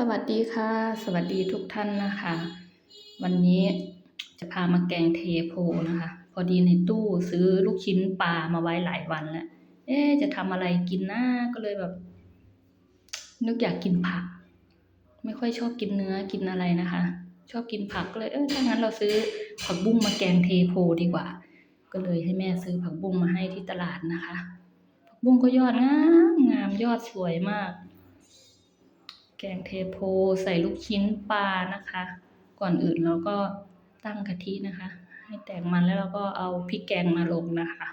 สวัสดีค่ะ สวัสดีทุกท่านนะคะ วันนี้จะพามาแกงเทโพนะคะ พอดีในตู้ซื้อลูกชิ้นปลามาไว้หลายวันแล้วเอ๊จะทำอะไรกินนะก็เลยแบบ นึกอยากกินผัก ไม่ค่อยชอบกินเนื้อกินอะไรนะคะ ชอบกินผักก็เลยเออถ้างั้นเราซื้อผักบุ้งมาแกงเทโพดีกว่า ก็เลยให้แม่ซื้อผักบุ้งมาให้ที่ตลาดนะคะ ผักบุ้งก็ยอดงามงามยอดสวยมาก แกงเทโพใส่ลูกชิ้นปลานะคะ ก่อนอื่นเราก็ตั้งกะทินะคะ ให้แตกมันแล้วเราก็เอาพริกแกงมาลงนะคะ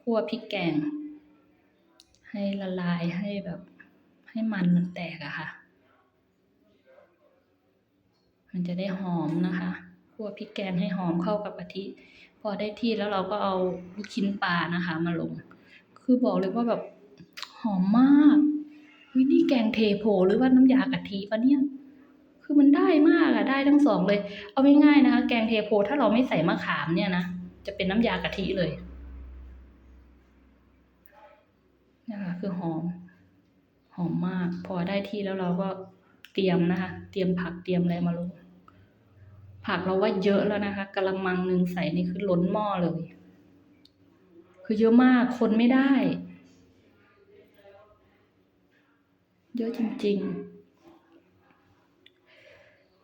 คั่วพริกแกง ให้ละลายให้แบบให้มันมันแตกอะค่ะ มันจะได้หอมนะคะคั่วพริกแกงให้หอมเข้ากับกะทิ พอได้ที่แล้วเราก็เอาลูกชิ้นปลานะคะ มาลง คือบอกเลยว่าแบบหอมมาก วินี่แกงเทโพหรือว่าน้ำยากะทิปะเนี่ย คือมันได้มากอะได้ทั้งสองเลย เอาง่ายๆนะคะ แกงเทโพถ้าเราไม่ใส่มะขามเนี่ยนะจะเป็นน้ำยากะทิเลยนะคะคือหอม หอมมาก พอได้ที่แล้วเราก็เตรียมนะคะ เตรียมผักเตรียมอะไรมาลงผักเราว่าเยอะแล้วนะคะกะละมังหนึ่งใส่นี่คือล้นหม้อเลย คือเยอะมากคนไม่ได้ เยอะจริง ๆ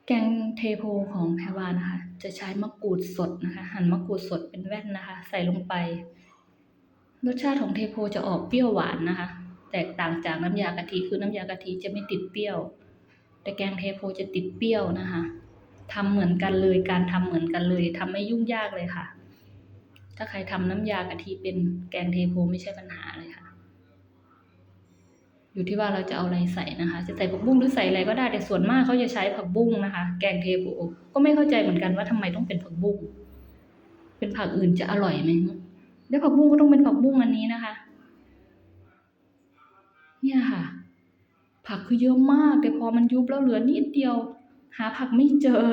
แกงเทโพของแพรวานะคะ จะใช้มะกรูดสดนะคะ หั่นมะกรูดสดเป็นแว่นนะคะ ใส่ลงไป รสชาติของเทโพจะออกเปรี้ยวหวานนะคะ แตกต่างจากน้ำยากะทิคือน้ำยากะทิจะไม่ติดเปรี้ยว แต่แกงเทโพจะติดเปรี้ยวนะคะทำเหมือนกันเลย การทำเหมือนกันเลยทำไม่ยุ่งยากเลยค่ะ ถ้าใครทำน้ำยากะทิเป็นแกงเทโพไม่ใช่ปัญหาเลยค่ะ อยู่ที่ว่าเราจะเอาอะไรใส่นะคะ จะใส่ผักบุ้งหรือใส่อะไรก็ได้แต่ส่วนมากเขาจะใช้ผักบุ้งนะคะ แกงเทโพก็ไม่เข้าใจเหมือนกันว่าทำไมต้องเป็นผักบุ้งเป็นผักอื่นจะอร่อยไหมแล้วผักบุ้งก็ต้องเป็นผักบุ้งอันนี้นะคะ เนี่ยค่ะ ผักคือเยอะมาก แต่พอมันยุบแล้วเหลือนิดเดียว หาผักไม่เจอ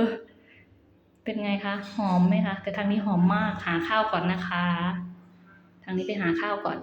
เป็นไงคะหอมไหมคะแต่ทางนี้หอมมากหาข้าวก่อนนะคะ ทางนี้ไปหาข้าวก่อน